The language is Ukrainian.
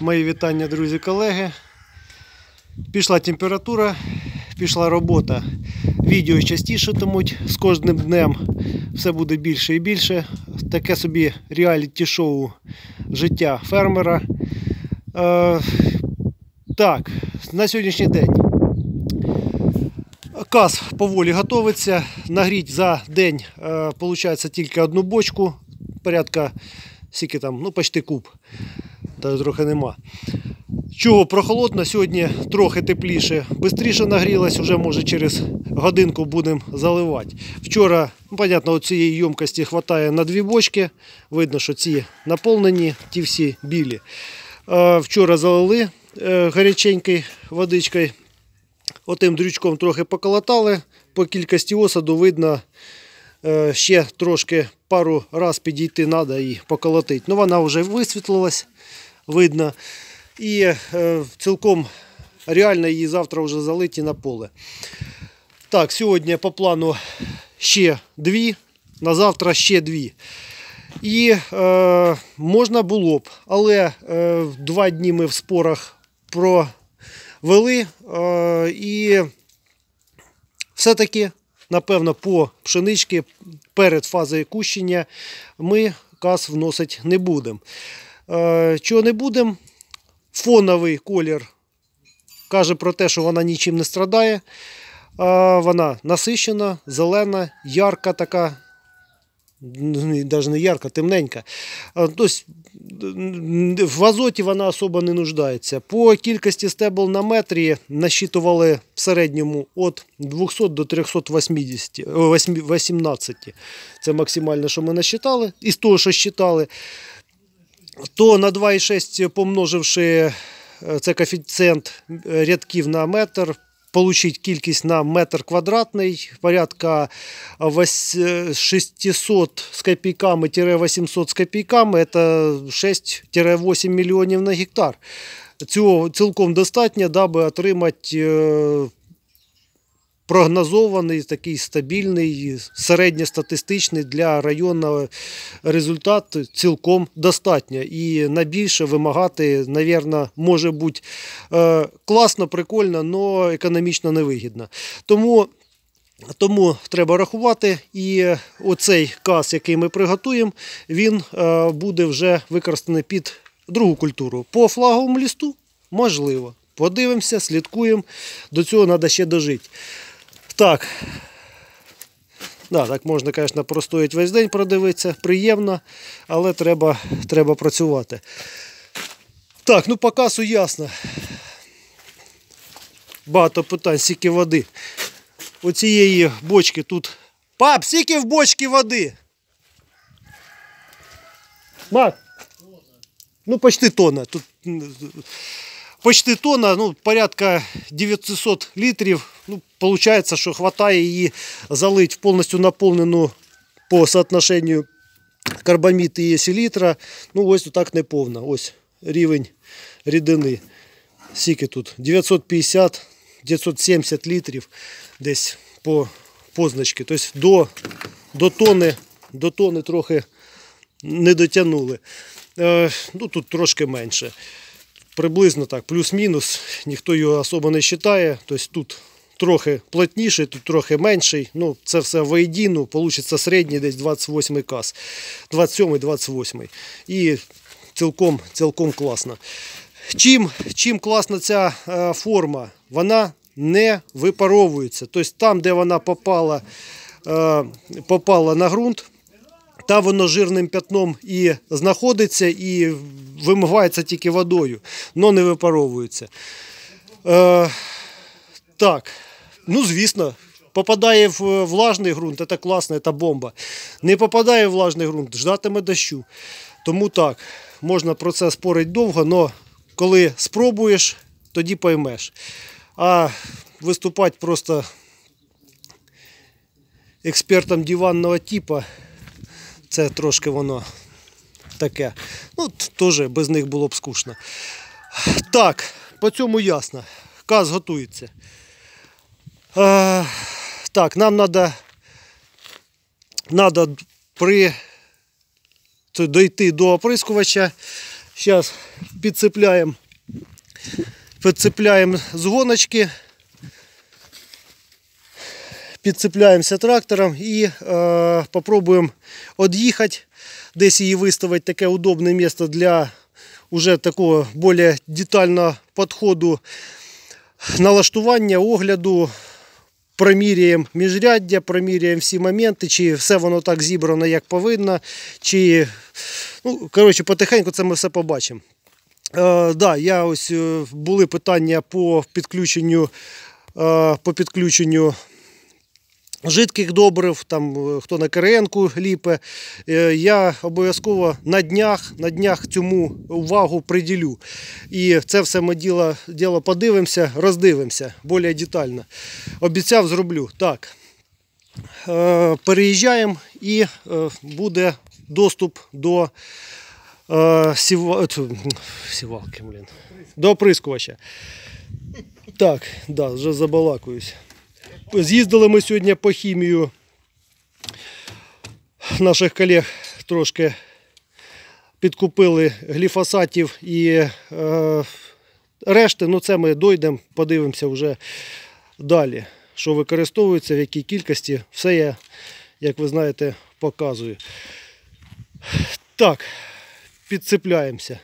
Мої вітання, друзі, колеги. Пішла температура, пішла робота. Відео частішатимуть з кожним днем. Все буде більше і більше. Таке собі реаліті-шоу життя фермера. Е, так, на сьогоднішній день. Каз поволі готовиться. Нагріть за день е, тільки одну бочку. Порядка скільки там, ну почти куб. Та трохи нема. Чого прохолодно, сьогодні трохи тепліше, Бистріше нагрілась, вже може через годинку будемо заливати. Вчора, ну, понятно, цієї ємкості вистачає на дві бочки. Видно, що ці наповнені, ті всі білі. Вчора залили е, гаряченькою водичкою. Отим дрючком трохи поколотали. По кількості осаду видно, е, ще трошки пару раз підійти треба і поколотити. Ну, вона вже висвітлилась, видно. І е, цілком реально її завтра вже залиті на поле. Так, сьогодні по плану ще дві, на завтра ще дві. І е, можна було б, але е, два дні ми в спорах провели. Е, і все-таки, напевно, по пшенички перед фазою кущення ми каз вносити не будемо. Е, чого не будемо? Фоновий колір каже про те, що вона нічим не страдає. Вона насищена, зелена, ярка така, навіть не ярка, темненька. Тобто в азоті вона особо не нуждається. По кількості стебл на метрі насчитували в середньому від 200 до 380, 18. Це максимально, що ми насчитали. Із того, що считали, то на 2,6 помноживши це коефіцієнт рядків на метр, получить кількість на метр квадратний, порядка 600 з копійками 800 з копійками, це 6-8 мільйонів на гектар. Цього цілком достатньо, даби отримати прогнозований, такий стабільний, середньостатистичний для району результат цілком достатньо. І на більше вимагати, мабуть, може бути е, класно, прикольно, але економічно невигідно. Тому тому треба рахувати, і оцей каз, який ми приготуємо, він е, буде вже використаний під другу культуру. По флаговому лісту можливо. Подивимося, слідкуємо. До цього треба ще дожити. Так. Да, Так можна, звісно, простоїть весь день продивитися, приємно, але треба треба працювати. Так, ну по касу ясно. Багато питань, скільки води. Оцієї бочки тут. Пап, скільки в бочці води? Мак? Ну, почти тонна. Тут почти тонна, ну, порядка 900 літрів. Ну, Получається, що вистачає її залити в повністю наповнену по соотношенню карбамід і селітра. Ну, ось так не повна. Ось рівень рідини. Скільки тут? 950-970 літрів десь по позначці. Тобто до до тони до тони трохи не дотягнули. Е, ну, Тут трошки менше. Приблизно так, плюс-мінус, ніхто його особо не вважає. Тобто тут трохи плотніший, тут трохи менший. Ну, Це все воєдіну, вийде середній десь 28 кас, 27-28. І цілком цілком класно. Чим чим класна ця е, форма? Вона не випаровується. Тобто там, де вона попала, е, попала на ґрунт, там воно жирним п'ятном і знаходиться, і вимивається тільки водою, але не випаровується. Е, Так, ну звісно, попадає в влажний ґрунт, це класно, це бомба. Не попадає в влажний ґрунт, ждатиме дощу. Тому так, можна про це спорити довго, але коли спробуєш, тоді поймеш. А виступати просто експертом диванного типу, це трошки воно таке. Ну, теж без них було б скучно. Так, по цьому ясно. Каз готується. Так, нам треба надо при дойти до оприскувача. Зараз підцепляємо, підцепляємо з гоночки, підцепляємося трактором і е, попробуємо від'їхати, десь її виставити таке удобне місце для уже такого більш детального підходу налаштування, огляду. Проміряємо міжряддя, проміряємо всі моменти, чи все воно так зібрано, як повинно, чи ну, коротше, потихеньку це ми все побачимо. Е, да, я ось е, були питання по підключенню, е, по підключенню жидких добрив, там е, хто на КРНку ліпе. Е, Я обов'язково на днях, на днях цьому увагу приділю. І це все ми діло, діло подивимося, роздивимося більш детально. Обіцяв, зроблю. Так. Е, Переїжджаємо і буде доступ до сіва... сівалки, блін. До оприскувача. Так, да, вже забалакуюсь. З'їздили ми сьогодні по хімію наших колег трошки підкупили гліфосатів і е, решти. Ну це ми дойдемо, подивимося вже далі, що використовується, в якій кількості. Все я, як ви знаєте, показую. Так, підцепляємося.